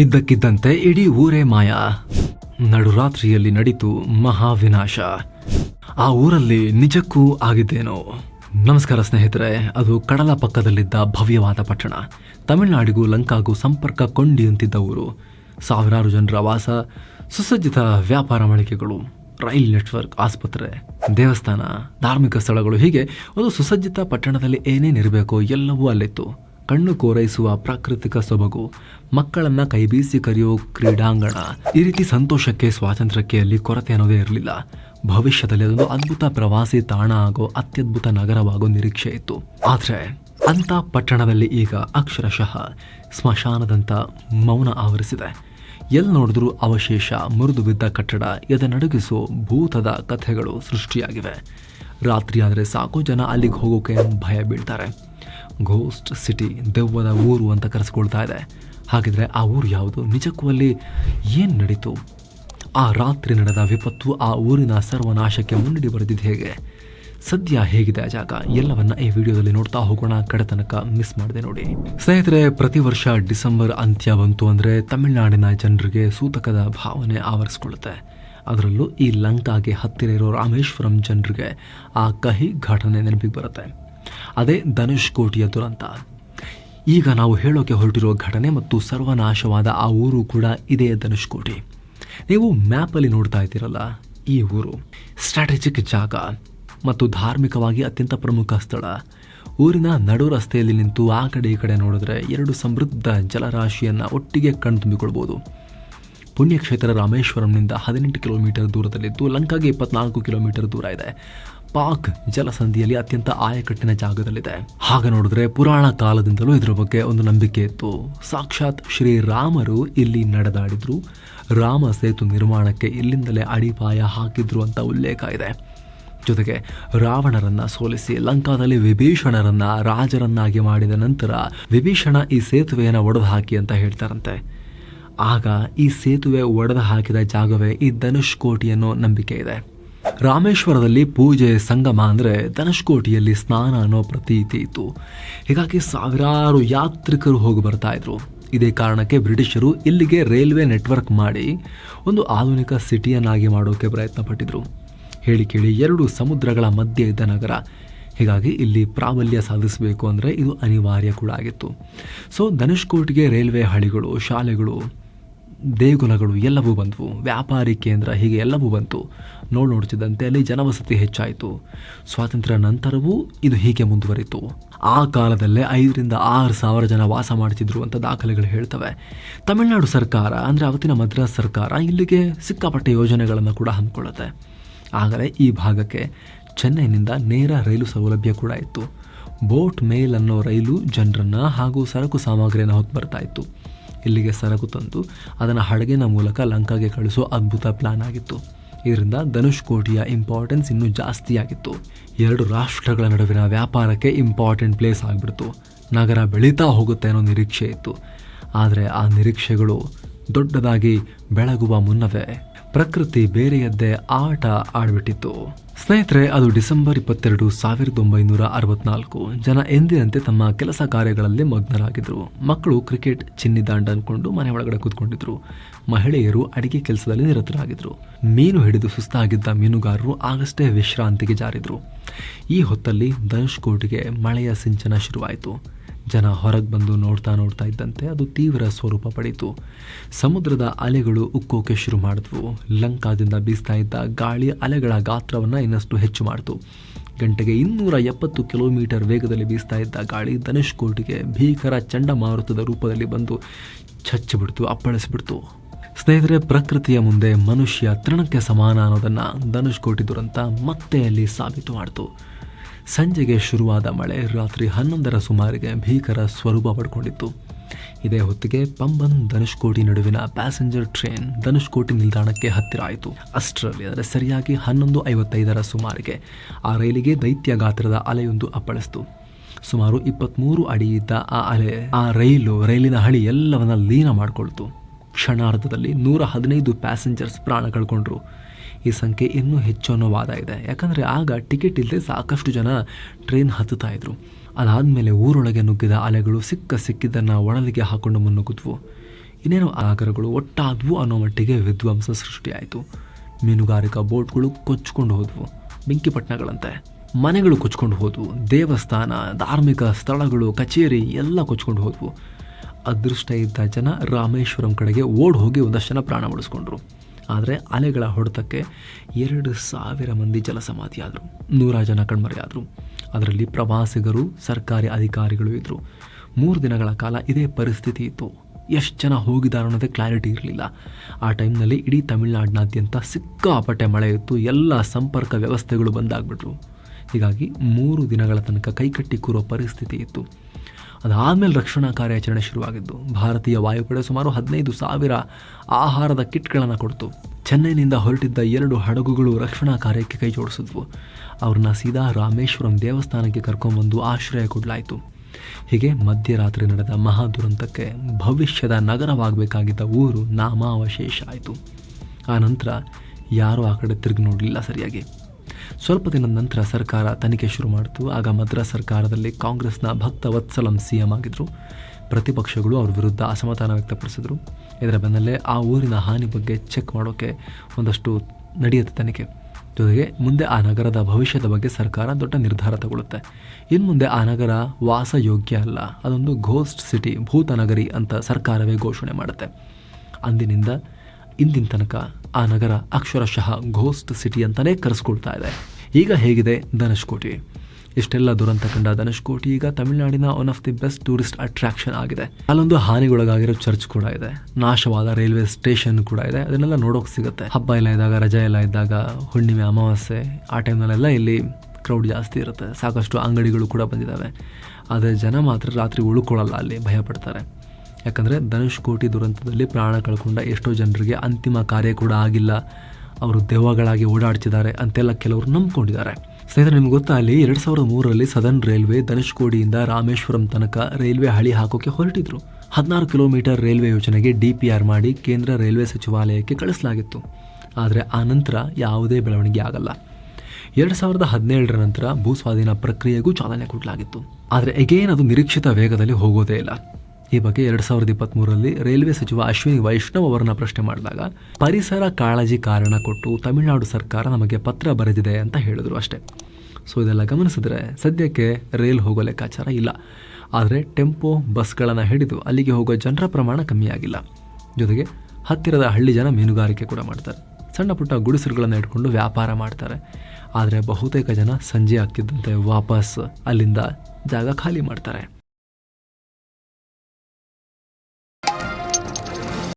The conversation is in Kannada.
ಇದ್ದಕ್ಕಿದ್ದಂತೆ ಇಡೀ ಊರೇ ಮಾಯ. ನಡುರಾತ್ರಿಯಲ್ಲಿ ನಡೀತು ಮಹಾವಿನಾಶ. ಆ ಊರಲ್ಲಿ ನಿಜಕ್ಕೂ ಆಗಿದ್ದೇನೋ. ನಮಸ್ಕಾರ ಸ್ನೇಹಿತರೆ, ಅದು ಕಡಲ ಪಕ್ಕದಲ್ಲಿದ್ದ ಭವ್ಯವಾದ ಪಟ್ಟಣ. ತಮಿಳುನಾಡಿಗೂ ಲಂಕಾಗೂ ಸಂಪರ್ಕ ಕೊಂಡಿಯಂತಿದ್ದ ಊರು. ಸಾವಿರಾರು ಜನರ ವಾಸ, ಸುಸಜ್ಜಿತ ವ್ಯಾಪಾರ ಮಳಿಗೆಗಳು, ರೈಲ್ ನೆಟ್ವರ್ಕ್ ಆಸ್ಪತ್ರೆ, ದೇವಸ್ಥಾನ, ಧಾರ್ಮಿಕ ಸ್ಥಳಗಳು ಹೀಗೆ ಒಂದು ಸುಸಜ್ಜಿತ ಪಟ್ಟಣದಲ್ಲಿ ಏನೇನಿರಬೇಕೋ ಎಲ್ಲವೂ ಅಲ್ಲಿತ್ತು. ಕಣ್ಣು ಕೋರೈಸುವ ಪ್ರಾಕೃತಿಕ ಸೊಬಗು. ಮಕ್ಕಳನ್ನ ಕೈಬೀಸಿ ಕರೆಯೋ ಕ್ರೀಡಾಂಗಣ. ಈ ರೀತಿ ಸಂತೋಷಕ್ಕೆ, ಸ್ವಾತಂತ್ರ್ಯಕ್ಕೆ ಅಲ್ಲಿ ಕೊರತೆ ಅನ್ನೋದೇ ಇರಲಿಲ್ಲ. ಭವಿಷ್ಯದಲ್ಲಿ ಅದೊಂದು ಅದ್ಭುತ ಪ್ರವಾಸಿ ತಾಣ ಆಗೋ ಅತ್ಯದ್ಭುತ ನಗರವಾಗೋ ನಿರೀಕ್ಷೆ ಇತ್ತು. ಆದರೆ ಅಂತ ಪಟ್ಟಣದಲ್ಲಿ ಈಗ ಅಕ್ಷರಶಃ ಸ್ಮಶಾನದಂತ ಮೌನ ಆವರಿಸಿದೆ. ಎಲ್ಲಿ ನೋಡಿದ್ರೂ ಅವಶೇಷ, ಮುರಿದು ಬಿದ್ದ ಕಟ್ಟಡ, ಎದೆ ಭೂತದ ಕಥೆಗಳು ಸೃಷ್ಟಿಯಾಗಿವೆ. ರಾತ್ರಿ ಆದರೆ ಸಾಕು ಜನ ಅಲ್ಲಿಗೆ ಹೋಗೋಕೆ ಭಯ ಬೀಳ್ತಾರೆ. ಘೋಸ್ಟ್ ಸಿಟಿ ದೆವ್ವದ ಊರು ಅಂತ ಕರೆಸ್ಕೊಳ್ತಾ ಇದೆ. ಹಾಗಿದ್ರೆ ಆ ಊರು ಯಾವುದು? ನಿಜಕ್ಕೂ ಅಲ್ಲಿ ಏನು ನಡೀತು? ಆ ರಾತ್ರಿ ನಡೆದ ವಿಪತ್ತು ಆ ಊರಿನ ಸರ್ವನಾಶಕ್ಕೆ ಮುನ್ನಡಿ ಬರೆದಿದ್ದು ಹೇಗೆ? ಸದ್ಯ ಹೇಗಿದೆ ಆ ಜಾಗ? ಎಲ್ಲವನ್ನ ಈ ವಿಡಿಯೋದಲ್ಲಿ ನೋಡ್ತಾ ಹೋಗೋಣ. ಕಡೆ ತನಕ ಮಿಸ್ ಮಾಡಿದೆ ನೋಡಿ. ಸ್ನೇಹಿತರೆ, ಪ್ರತಿ ವರ್ಷ ಡಿಸೆಂಬರ್ ಅಂತ್ಯ ಬಂತು ಅಂದರೆ ತಮಿಳುನಾಡಿನ ಜನರಿಗೆ ಸೂತಕದ ಭಾವನೆ ಆವರಿಸ್ಕೊಳ್ಳುತ್ತೆ. ಅದರಲ್ಲೂ ಈ ಲಂಕಾಗೆ ಹತ್ತಿರ ಇರೋ ರಾಮೇಶ್ವರಂ ಜನರಿಗೆ ಆ ಕಹಿ ಘಟನೆ ನೆನಪಿಗೆ ಬರುತ್ತೆ. ಅದೇ ಧನುಷ್ ಕೋಟಿಯ ದುರಂತ. ಈಗ ನಾವು ಹೇಳೋಕೆ ಹೊರಟಿರೋ ಘಟನೆ ಮತ್ತು ಸರ್ವನಾಶವಾದ ಆ ಊರು ಕೂಡ ಇದೇ ಧನುಷ್ಕೋಟಿ ನೀವು ಮ್ಯಾಪಲ್ಲಿ ನೋಡ್ತಾ ಇದ್ದೀರಲ್ಲ, ಈ ಊರು. ಸ್ಟ್ರಾಟಜಿಕ್ ಜಾಗ ಮತ್ತು ಧಾರ್ಮಿಕವಾಗಿ ಅತ್ಯಂತ ಪ್ರಮುಖ ಸ್ಥಳ. ಊರಿನ ನಡು ರಸ್ತೆಯಲ್ಲಿ ನಿಂತು ಆ ಕಡೆ ಈ ಕಡೆ ನೋಡಿದ್ರೆ ಎರಡು ಸಮೃದ್ಧ ಜಲರಾಶಿಯನ್ನು ಒಟ್ಟಿಗೆ ಕಣ್ತುಂಬಿಕೊಳ್ಬೋದು. ಪುಣ್ಯಕ್ಷೇತ್ರ ರಾಮೇಶ್ವರಂನಿಂದ ಹದಿನೆಂಟು ಕಿಲೋಮೀಟರ್ ದೂರದಲ್ಲಿದ್ದು ಲಂಕಾಗೆ ಇಪ್ಪತ್ನಾಲ್ಕು ಕಿಲೋಮೀಟರ್ ದೂರ ಇದೆ. ಪಾಕ್ ಜಲಸಂಧಿಯಲ್ಲಿ ಅತ್ಯಂತ ಆಯಕಟ್ಟಿನ ಜಾಗದಲ್ಲಿದೆ. ಹಾಗೆ ನೋಡಿದ್ರೆ ಪುರಾಣ ಕಾಲದಿಂದಲೂ ಇದರ ಬಗ್ಗೆ ಒಂದು ನಂಬಿಕೆ ಇತ್ತು. ಸಾಕ್ಷಾತ್ ಶ್ರೀರಾಮರು ಇಲ್ಲಿ ನಡೆದಾಡಿದ್ರು. ರಾಮ ಸೇತು ನಿರ್ಮಾಣಕ್ಕೆ ಇಲ್ಲಿಂದಲೇ ಅಡಿಪಾಯ ಹಾಕಿದ್ರು ಅಂತ ಉಲ್ಲೇಖ ಇದೆ. ಜೊತೆಗೆ ರಾವಣರನ್ನ ಸೋಲಿಸಿ ಲಂಕಾದಲ್ಲಿ ವಿಭೀಷಣರನ್ನ ರಾಜರನ್ನಾಗಿ ಮಾಡಿದ ನಂತರ ವಿಭೀಷಣ ಈ ಸೇತುವೆಯನ್ನು ಒಡೆದು ಹಾಕಿ ಅಂತ ಹೇಳ್ತಾರಂತೆ. ಆಗ ಈ ಸೇತುವೆ ಒಡೆದು ಹಾಕಿದ ಜಾಗವೇ ಈ ಧನುಷ್ಕೋಟಿ ಅನ್ನೋ ನಂಬಿಕೆ ಇದೆ. ರಾಮೇಶ್ವರದಲ್ಲಿ ಪೂಜೆ, ಸಂಗಮ ಅಂದರೆ ಧನುಷ್ಕೋಟಿಯಲ್ಲಿ ಸ್ನಾನ ಅನ್ನೋ ಪ್ರತೀತಿ ಇತ್ತು. ಹೀಗಾಗಿ ಸಾವಿರಾರು ಯಾತ್ರಿಕರು ಹೋಗಿ ಬರ್ತಾ ಇದ್ರು. ಇದೇ ಕಾರಣಕ್ಕೆ ಬ್ರಿಟಿಷರು ಇಲ್ಲಿಗೆ ರೈಲ್ವೆ ನೆಟ್ವರ್ಕ್ ಮಾಡಿ ಒಂದು ಆಧುನಿಕ ಸಿಟಿಯನ್ನಾಗಿ ಮಾಡೋಕ್ಕೆ ಪ್ರಯತ್ನ ಪಟ್ಟಿದ್ರು ಹೇಳಿ ಕೇಳಿ ಎರಡು ಸಮುದ್ರಗಳ ಮಧ್ಯೆ ಇದ್ದ ನಗರ. ಹೀಗಾಗಿ ಇಲ್ಲಿ ಪ್ರಾಬಲ್ಯ ಸಾಧಿಸಬೇಕು ಅಂದರೆ ಇದು ಅನಿವಾರ್ಯ ಕೂಡ ಆಗಿತ್ತು. ಸೊ ಧನುಷ್ಕೋಟಿಗೆ ರೈಲ್ವೆ ಹಳಿಗಳು, ಶಾಲೆಗಳು ದೇಗುಲಗಳು ಎಲ್ಲವೂ ಬಂದವು. ವ್ಯಾಪಾರಿ ಕೇಂದ್ರ ಹೀಗೆ ಎಲ್ಲವೂ ಬಂತು. ನೋಡು ನೋಡ್ತಿದ್ದಂತೆ ಅಲ್ಲಿ ಜನವಸತಿ ಹೆಚ್ಚಾಯಿತು. ಸ್ವಾತಂತ್ರ್ಯ ನಂತರವೂ ಇದು ಹೀಗೆ ಮುಂದುವರಿತು. ಆ ಕಾಲದಲ್ಲೇ ಐದರಿಂದ ಆರು ಸಾವಿರ ಜನ ವಾಸ ಮಾಡ್ತಿದ್ರು ಅಂತ ದಾಖಲೆಗಳು ಹೇಳ್ತವೆ. ತಮಿಳುನಾಡು ಸರ್ಕಾರ, ಅಂದರೆ ಅವತ್ತಿನ ಮದ್ರಾಸ್ ಸರ್ಕಾರ, ಇಲ್ಲಿಗೆ ಸಿಕ್ಕಾಪಟ್ಟೆ ಯೋಜನೆಗಳನ್ನು ಕೂಡ ಹಮ್ಮಿಕೊಳ್ಳುತ್ತೆ. ಆದರೆ ಈ ಭಾಗಕ್ಕೆ ಚೆನ್ನೈನಿಂದ ನೇರ ರೈಲು ಸೌಲಭ್ಯ ಕೂಡ ಇತ್ತು. ಬೋಟ್ ಮೇಲ್ ಅನ್ನೋ ರೈಲು ಜನರನ್ನು ಹಾಗೂ ಸರಕು ಸಾಮಗ್ರಿಯನ್ನು ಹೊತ್ತು ಬರ್ತಾ ಇತ್ತು. ಇಲ್ಲಿಗೆ ಸರಕು ತಂದು ಅದನ್ನು ಹಡಗಿನ ಮೂಲಕ ಲಂಕಾಗೆ ಕಳಿಸೋ ಅದ್ಭುತ ಪ್ಲಾನ್ ಆಗಿತ್ತು. ಇದರಿಂದ ಧನುಷ್ ಕೋಟಿಯ ಇಂಪಾರ್ಟೆನ್ಸ್ ಇನ್ನೂ ಜಾಸ್ತಿ ಆಗಿತ್ತು. ಎರಡು ರಾಷ್ಟ್ರಗಳ ನಡುವಿನ ವ್ಯಾಪಾರಕ್ಕೆ ಇಂಪಾರ್ಟೆಂಟ್ ಪ್ಲೇಸ್ ಆಗಿಬಿಡ್ತು. ನಗರ ಬೆಳೀತಾ ಹೋಗುತ್ತೆ ಅನ್ನೋ ನಿರೀಕ್ಷೆ ಇತ್ತು. ಆದರೆ ಆ ನಿರೀಕ್ಷೆಗಳು ದೊಡ್ಡದಾಗಿ ಬೆಳಗುವ ಮುನ್ನವೇ. ಪ್ರಕೃತಿ ಬೇರೆಯದ್ದೇ ಆಟ ಆಡ್ಬಿಟ್ಟಿತ್ತು. ಸ್ನೇಹಿತರೆ, ಅದು ಡಿಸೆಂಬರ್ ಇಪ್ಪತ್ತೆರಡು ಸಾವಿರದ ಒಂಬೈನೂರ ಅರವತ್ನಾಲ್ಕು. ಜನ ಎಂದಿನಂತೆ ತಮ್ಮ ಕೆಲಸ ಕಾರ್ಯಗಳಲ್ಲಿ ಮಗ್ನರಾಗಿದ್ದರು ಮಕ್ಕಳು ಕ್ರಿಕೆಟ್ ಚಿನ್ನಿ ದಾಂಡ ಅನ್ಕೊಂಡು ಮನೆ ಒಳಗಡೆ ಕೂತ್ಕೊಂಡಿದ್ರು. ಮಹಿಳೆಯರು ಅಡಿಗೆ ಕೆಲಸದಲ್ಲಿ ನಿರತರಾಗಿದ್ರು. ಮೀನು ಹಿಡಿದು ಸುಸ್ತಾಗಿದ್ದ ಮೀನುಗಾರರು ಆಗಷ್ಟೇ ವಿಶ್ರಾಂತಿಗೆ ಜಾರಿದ್ರು. ಈ ಹೊತ್ತಲ್ಲಿ ಧನುಷ್ಕೋಟಿಗೆ ಮಳೆಯ ಸಿಂಚನ ಶುರುವಾಯಿತು. ಜನ ಹೊರಗೆ ಬಂದು ನೋಡ್ತಾ ನೋಡ್ತಾ ಇದ್ದಂತೆ ಅದು ತೀವ್ರ ಸ್ವರೂಪ ಪಡೀತು ಸಮುದ್ರದ ಅಲೆಗಳು ಉಕ್ಕೋಕೆ ಶುರು ಮಾಡಿದ್ವು. ಲಂಕಾದಿಂದ ಬೀಸ್ತಾ ಇದ್ದ ಗಾಳಿ ಅಲೆಗಳ ಗಾತ್ರವನ್ನು ಇನ್ನಷ್ಟು ಹೆಚ್ಚು ಮಾಡಿತು. ಗಂಟೆಗೆ ಇನ್ನೂರ ಎಪ್ಪತ್ತು ಕಿಲೋಮೀಟರ್ ವೇಗದಲ್ಲಿ ಬೀಸ್ತಾ ಇದ್ದ ಗಾಳಿ ಧನುಷ್ಕೋಟಿಗೆ ಭೀಕರ ಚಂಡಮಾರುತದ ರೂಪದಲ್ಲಿ ಬಂದು ಚಚ್ಚಿಬಿಡ್ತು, ಅಪ್ಪಳಿಸ್ಬಿಡ್ತು. ಸ್ನೇಹಿತರೆ, ಪ್ರಕೃತಿಯ ಮುಂದೆ ಮನುಷ್ಯ ತೃಣಕ್ಕೆ ಸಮಾನ ಅನ್ನೋದನ್ನು ಧನುಷ್ಕೋಟಿ ದುರಂತ ಮತ್ತೆ ಅಲ್ಲಿ ಸಾಬೀತು ಮಾಡಿತು. ಸಂಜೆಗೆ ಶುರುವಾದ ಮಳೆ ರಾತ್ರಿ ಹನ್ನೊಂದರ ಸುಮಾರಿಗೆ ಭೀಕರ ಸ್ವರೂಪ ಪಡ್ಕೊಂಡಿತ್ತು. ಇದೇ ಹೊತ್ತಿಗೆ ಪಂಬನ್ ಧನುಷ್ಕೋಟಿ ನಡುವಿನ ಪ್ಯಾಸೆಂಜರ್ ಟ್ರೈನ್ ಧನುಷ್ಕೋಟಿ ನಿಲ್ದಾಣಕ್ಕೆ ಹತ್ತಿರ ಆಯಿತು. ಅಷ್ಟರಲ್ಲಿ ಅಂದರೆ ಸರಿಯಾಗಿ ಹನ್ನೊಂದು ಐವತ್ತೈದರ ಸುಮಾರಿಗೆ ಆ ರೈಲಿಗೆ ದೈತ್ಯ ಗಾತ್ರದ ಅಲೆಯೊಂದು ಅಪ್ಪಳಿಸ್ತು. ಸುಮಾರು ಇಪ್ಪತ್ತ್ಮೂರು ಅಡಿ ಇದ್ದ ಆ ಅಲೆ ಆ ರೈಲು ರೈಲಿನ ಹಳಿ ಎಲ್ಲವನ್ನ ಲೀನ ಮಾಡಿಕೊಳ್ತು. ಕ್ಷಣಾರ್ಧದಲ್ಲಿ ನೂರ ಹದಿನೈದು ಪ್ಯಾಸೆಂಜರ್ಸ್ ಪ್ರಾಣ ಕಳ್ಕೊಂಡ್ರು. ಈ ಸಂಖ್ಯೆ ಇನ್ನೂ ಹೆಚ್ಚು ಅನ್ನೋ ವಾದ ಇದೆ. ಯಾಕಂದರೆ ಆಗ ಟಿಕೆಟ್ ಇಲ್ಲದೆ ಸಾಕಷ್ಟು ಜನ ಟ್ರೈನ್ ಹತ್ತುತ್ತಾ ಇದ್ರು. ಅದಾದಮೇಲೆ ಊರೊಳಗೆ ನುಗ್ಗಿದ ಅಲೆಗಳು ಸಿಕ್ಕ ಸಿಕ್ಕಿದ್ದನ್ನು ಒಳಲಿಗೆ ಹಾಕೊಂಡು ಮುನ್ನುಗ್ಗಿದ್ವು. ಇನ್ನೇನು ಆಗರಗಳು ಒಟ್ಟಾದವು ಅನ್ನೋ ಮಟ್ಟಿಗೆ ವಿಧ್ವಂಸ ಸೃಷ್ಟಿಯಾಯಿತು. ಮೀನುಗಾರಿಕಾ ಬೋಟ್ಗಳು ಕೊಚ್ಕೊಂಡು ಹೋದವು. ಬೆಂಕಿಪಟ್ಟಣಗಳಂತೆ ಮನೆಗಳು ಕೊಚ್ಕೊಂಡು ಹೋದವು. ದೇವಸ್ಥಾನ, ಧಾರ್ಮಿಕ ಸ್ಥಳಗಳು, ಕಚೇರಿ ಎಲ್ಲ ಕೊಚ್ಕೊಂಡು ಹೋದವು. ಅದೃಷ್ಟ ಇದ್ದ ಜನ ರಾಮೇಶ್ವರಂ ಕಡೆಗೆ ಓಡ್ ಹೋಗಿ ಒಂದಷ್ಟು ಜನ ಪ್ರಾಣ ಉಳಿಸ್ಕೊಂಡ್ರು. ಆದರೆ ಅಲೆಗಳ ಹೊಡೆತಕ್ಕೆ ಎರಡು ಸಾವಿರ ಮಂದಿ ಜಲಸಮಾಧಿಯಾದರು ನೂರ ಜನ ಕಣ್ಮರೆಯಾದರು. ಅದರಲ್ಲಿ ಪ್ರವಾಸಿಗರು, ಸರ್ಕಾರಿ ಅಧಿಕಾರಿಗಳು ಇದ್ದರು ಮೂರು ದಿನಗಳ ಕಾಲ ಇದೇ ಪರಿಸ್ಥಿತಿ ಇತ್ತು. ಎಷ್ಟು ಜನ ಹೋಗಿದ್ದಾರೆ ಅನ್ನೋದೇ ಕ್ಲಾರಿಟಿ ಇರಲಿಲ್ಲ. ಆ ಟೈಮ್ನಲ್ಲಿ ಇಡೀ ತಮಿಳುನಾಡಿನಾದ್ಯಂತ ಸಿಕ್ಕಾಪಟ್ಟೆ ಮಳೆ ಇತ್ತು. ಎಲ್ಲ ಸಂಪರ್ಕ ವ್ಯವಸ್ಥೆಗಳು ಬಂದಾಗ್ಬಿಟ್ರು. ಹೀಗಾಗಿ ಮೂರು ದಿನಗಳ ತನಕ ಕೈಕಟ್ಟಿ ಕೂರೋ ಪರಿಸ್ಥಿತಿ ಇತ್ತು. ಅದಾದಮೇಲೆ ರಕ್ಷಣಾ ಕಾರ್ಯಾಚರಣೆ ಶುರುವಾಗಿದ್ದು. ಭಾರತೀಯ ವಾಯುಪಡೆ ಸುಮಾರು ಹದಿನೈದು ಸಾವಿರ ಆಹಾರದ ಕಿಟ್ಗಳನ್ನು ಕೊಡ್ತು. ಚೆನ್ನೈನಿಂದ ಹೊರಟಿದ್ದ ಎರಡು ಹಡಗುಗಳು ರಕ್ಷಣಾ ಕಾರ್ಯಕ್ಕೆ ಕೈ ಜೋಡಿಸಿದ್ವು ಅವ್ರನ್ನ ಸೀದಾ ರಾಮೇಶ್ವರಂ ದೇವಸ್ಥಾನಕ್ಕೆ ಕರ್ಕೊಂಬಂದು ಆಶ್ರಯ ಕೊಡಲಾಯಿತು. ಹೀಗೆ ಮಧ್ಯರಾತ್ರಿ ನಡೆದ ಮಹಾ ದುರಂತಕ್ಕೆ ಭವಿಷ್ಯದ ನಗರವಾಗಬೇಕಾಗಿದ್ದ ಊರು ನಾಮಾವಶೇಷ ಆಯಿತು. ಆ ನಂತರ ಯಾರೂ ಆ ಕಡೆ ತಿರುಗಿ ನೋಡಲಿಲ್ಲ ಸರಿಯಾಗಿ. ಸ್ವಲ್ಪ ದಿನದ ನಂತರ ಸರ್ಕಾರ ತನಿಖೆ ಶುರು ಮಾಡಿತು. ಆಗ ಮದ್ರಾಸ್ ಸರ್ಕಾರದಲ್ಲಿ ಕಾಂಗ್ರೆಸ್ನ ಭಕ್ತ ವತ್ಸಲಂ ಸಿ ಎಂ ಆಗಿದ್ದರು ಪ್ರತಿಪಕ್ಷಗಳು ಅವ್ರ ವಿರುದ್ಧ ಅಸಮಾಧಾನ ವ್ಯಕ್ತಪಡಿಸಿದ್ರು. ಇದರ ಬೆನ್ನಲ್ಲೇ ಆ ಊರಿನ ಹಾನಿ ಬಗ್ಗೆ ಚೆಕ್ ಮಾಡೋಕ್ಕೆ ಒಂದಷ್ಟು ನಡೆಯುತ್ತೆ ತನಿಖೆ. ಜೊತೆಗೆ ಮುಂದೆ ಆ ನಗರದ ಭವಿಷ್ಯದ ಬಗ್ಗೆ ಸರ್ಕಾರ ದೊಡ್ಡ ನಿರ್ಧಾರ ತಗೊಳ್ಳುತ್ತೆ ಇನ್ನು ಮುಂದೆ ಆ ನಗರ ವಾಸ ಯೋಗ್ಯ ಅಲ್ಲ. ಅದೊಂದು ಘೋಸ್ಟ್ ಸಿಟಿ ಭೂತ ನಗರಿ ಅಂತ ಸರ್ಕಾರವೇ ಘೋಷಣೆ ಮಾಡುತ್ತೆ. ಅಂದಿನಿಂದ ಇಂದಿನ ತನಕ ಆ ನಗರ ಅಕ್ಷರಶಃ ಘೋಸ್ಟ್ ಸಿಟಿ ಅಂತಲೇ ಕರೆಸ್ಕೊಳ್ತಾ ಇದೆ. ಈಗ ಹೇಗಿದೆ ಧನುಷ್ಕೋಟಿ? ಇಷ್ಟೆಲ್ಲ ದುರಂತ ಕಂಡ ಧನುಷ್ಕೋಟಿ ಈಗ ತಮಿಳುನಾಡಿನ one of the best tourist attraction ಆಗಿದೆ. ಅಲ್ಲೊಂದು ಹಾನಿಗೊಳಗಾಗಿರೋ ಚರ್ಚ್ ಕೂಡ ಇದೆ. ನಾಶವಾದ ರೈಲ್ವೆ ಸ್ಟೇಷನ್ ಕೂಡ ಇದೆ. ಅದನ್ನೆಲ್ಲ ನೋಡೋಕೆ ಸಿಗುತ್ತೆ. ಹಬ್ಬ ಎಲ್ಲ ಇದ್ದಾಗ, ರಜೆ ಎಲ್ಲ ಇದ್ದಾಗ, ಹುಣ್ಣಿಮೆ, ಅಮಾವಾಸ್ಯೆ, ಆ ಟೈಮ್ನಲ್ಲೆಲ್ಲ ಇಲ್ಲಿ ಕ್ರೌಡ್ ಜಾಸ್ತಿ ಇರುತ್ತೆ. ಸಾಕಷ್ಟು ಅಂಗಡಿಗಳು ಕೂಡ ಬಂದಿದ್ದಾವೆ. ಆದರೆ ಜನ ಮಾತ್ರ ರಾತ್ರಿ ಉಳ್ಕೊಳ್ಳಲ್ಲ ಅಲ್ಲಿ, ಭಯ ಯಾಕಂದರೆ ಧನುಷ್ಕೋಟಿ ದುರಂತದಲ್ಲಿ ಪ್ರಾಣ ಕಳ್ಕೊಂಡ ಎಷ್ಟೋ ಜನರಿಗೆ ಅಂತಿಮ ಕಾರ್ಯ ಕೂಡ ಆಗಿಲ್ಲ. ಅವರು ದೆವ್ವಗಳಾಗಿ ಓಡಾಡ್ತಿದ್ದಾರೆ ಅಂತೆಲ್ಲ ಕೆಲವರು ನಂಬ್ಕೊಂಡಿದ್ದಾರೆ. ಸ್ನೇಹಿತರೆ, ನಿಮ್ಗೆ ಗೊತ್ತಾ, ಅಲ್ಲಿ ಎರಡು ಸಾವಿರದ ಮೂರರಲ್ಲಿ ಸದನ್ ರೈಲ್ವೆ ಧನುಷ್ಕೋಡಿಯಿಂದ ರಾಮೇಶ್ವರಂ ತನಕ ರೈಲ್ವೆ ಹಳಿ ಹಾಕೋಕೆ ಹೊರಟಿದ್ರು. ಹದಿನಾರು ಕಿಲೋಮೀಟರ್ ರೈಲ್ವೆ ಯೋಜನೆಗೆ ಡಿ ಪಿ ಆರ್ ಮಾಡಿ ಕೇಂದ್ರ ರೈಲ್ವೆ ಸಚಿವಾಲಯಕ್ಕೆ ಕಳಿಸಲಾಗಿತ್ತು. ಆದರೆ ಆ ನಂತರ ಯಾವುದೇ ಬೆಳವಣಿಗೆ ಆಗಲ್ಲ. ಎರಡು ಸಾವಿರದ ಹದಿನೇಳರ ನಂತರ ಭೂಸ್ವಾಧೀನ ಪ್ರಕ್ರಿಯೆಗೂ ಚಾಲನೆ ಕೊಡಲಾಗಿತ್ತು. ಆದರೆ ಎಗೇನ್ ಅದು ನಿರೀಕ್ಷಿತ ವೇಗದಲ್ಲಿ ಹೋಗೋದೇ ಇಲ್ಲ. ಈ ಬಗ್ಗೆ ಎರಡು ಸಾವಿರದ ಇಪ್ಪತ್ತ್ಮೂರರಲ್ಲಿ ರೈಲ್ವೆ ಸಚಿವ ಅಶ್ವಿನಿ ವೈಷ್ಣವ್ ಅವರನ್ನ ಪ್ರಶ್ನೆ ಮಾಡಿದಾಗ, ಪರಿಸರ ಕಾಳಜಿ ಕಾರಣ ಕೊಟ್ಟು ತಮಿಳುನಾಡು ಸರ್ಕಾರ ನಮಗೆ ಪತ್ರ ಬರೆದಿದೆ ಅಂತ ಹೇಳಿದ್ರು ಅಷ್ಟೇ. ಸೊ ಇದೆಲ್ಲ ಗಮನಿಸಿದ್ರೆ ಸದ್ಯಕ್ಕೆ ರೈಲ್ ಹೋಗೋ ಲೆಕ್ಕಾಚಾರ ಇಲ್ಲ. ಆದರೆ ಟೆಂಪೋ ಬಸ್ಗಳನ್ನು ಹಿಡಿದು ಅಲ್ಲಿಗೆ ಹೋಗೋ ಜನರ ಪ್ರಮಾಣ ಕಮ್ಮಿಯಾಗಿಲ್ಲ ಜೊತೆಗೆ ಹತ್ತಿರದ ಹಳ್ಳಿ ಜನ ಮೀನುಗಾರಿಕೆ ಕೂಡ ಮಾಡ್ತಾರೆ. ಸಣ್ಣ ಪುಟ್ಟ ಗುಡಿಸಲುಗಳನ್ನು ಇಟ್ಕೊಂಡು ವ್ಯಾಪಾರ ಮಾಡ್ತಾರೆ. ಆದರೆ ಬಹುತೇಕ ಜನ ಸಂಜೆ ಆಗ್ತಿದ್ದಂತೆ ವಾಪಸ್ ಅಲ್ಲಿಂದ ಜಾಗ ಖಾಲಿ ಮಾಡ್ತಾರೆ.